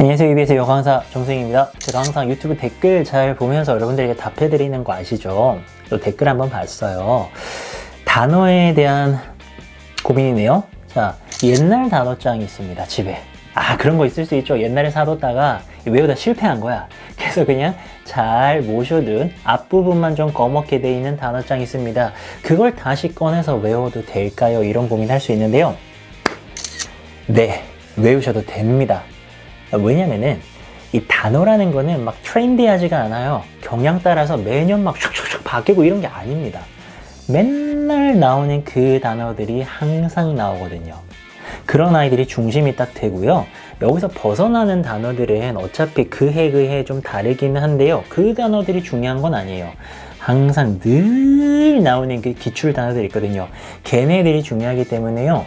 안녕하세요. EBS 영어 강사 정승입니다. 제가 항상 유튜브 댓글 잘 보면서 여러분들에게 답해드리는 거 아시죠? 또 댓글 한번 봤어요. 단어에 대한 고민이네요. 자, 옛날 단어장이 있습니다. 집에. 아, 그런 거 있을 수 있죠. 옛날에 사뒀다가 외우다 실패한 거야. 그래서 그냥 잘 모셔둔 앞부분만 좀 검게 돼 있는 단어장이 있습니다. 그걸 다시 꺼내서 외워도 될까요? 이런 고민 할 수 있는데요. 네, 외우셔도 됩니다. 왜냐면은 이 단어라는 거는 막 트렌디하지가 않아요. 경향 따라서 매년 막 슉슉슉 바뀌고 이런 게 아닙니다. 맨날 나오는 그 단어들이 항상 나오거든요. 그런 아이들이 중심이 딱 되고요. 여기서 벗어나는 단어들은 어차피 그 해 그 해 좀 다르기는 한데요. 그 단어들이 중요한 건 아니에요. 항상 늘 나오는 그 기출 단어들이 있거든요. 걔네들이 중요하기 때문에요.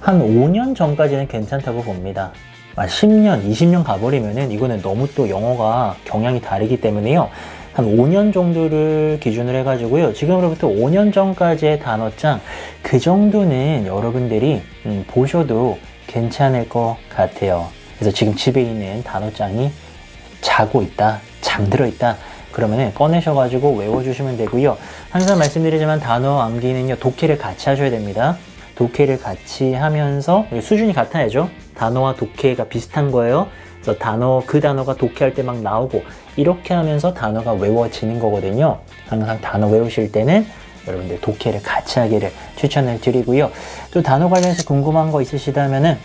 한 5년 전까지는 괜찮다고 봅니다. 아, 10년, 20년 가버리면은 이거는 너무 또 영어가 경향이 다르기 때문에요. 한 5년 정도를 기준으로 해가지고요. 지금으로부터 5년 전까지의 단어장, 그 정도는 여러분들이 음, 보셔도 괜찮을 것 같아요. 그래서 지금 집에 있는 단어장이 자고 있다, 잠들어 있다. 그러면은 꺼내셔가지고 외워주시면 되고요. 항상 말씀드리지만 단어 암기는요, 독해를 같이 하셔야 됩니다. 독해를 같이 하면서 수준이 같아야죠. 단어와 독해가 비슷한 거예요. 그래서 단어 그 단어가 독해할 때 막 나오고 이렇게 하면서 단어가 외워지는 거거든요. 항상 단어 외우실 때는 여러분들 독해를 같이 하기를 추천을 드리고요. 또 단어 관련해서 궁금한 거 있으시다면은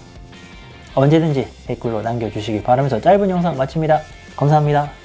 언제든지 댓글로 남겨주시기 바라면서 짧은 영상 마칩니다. 감사합니다.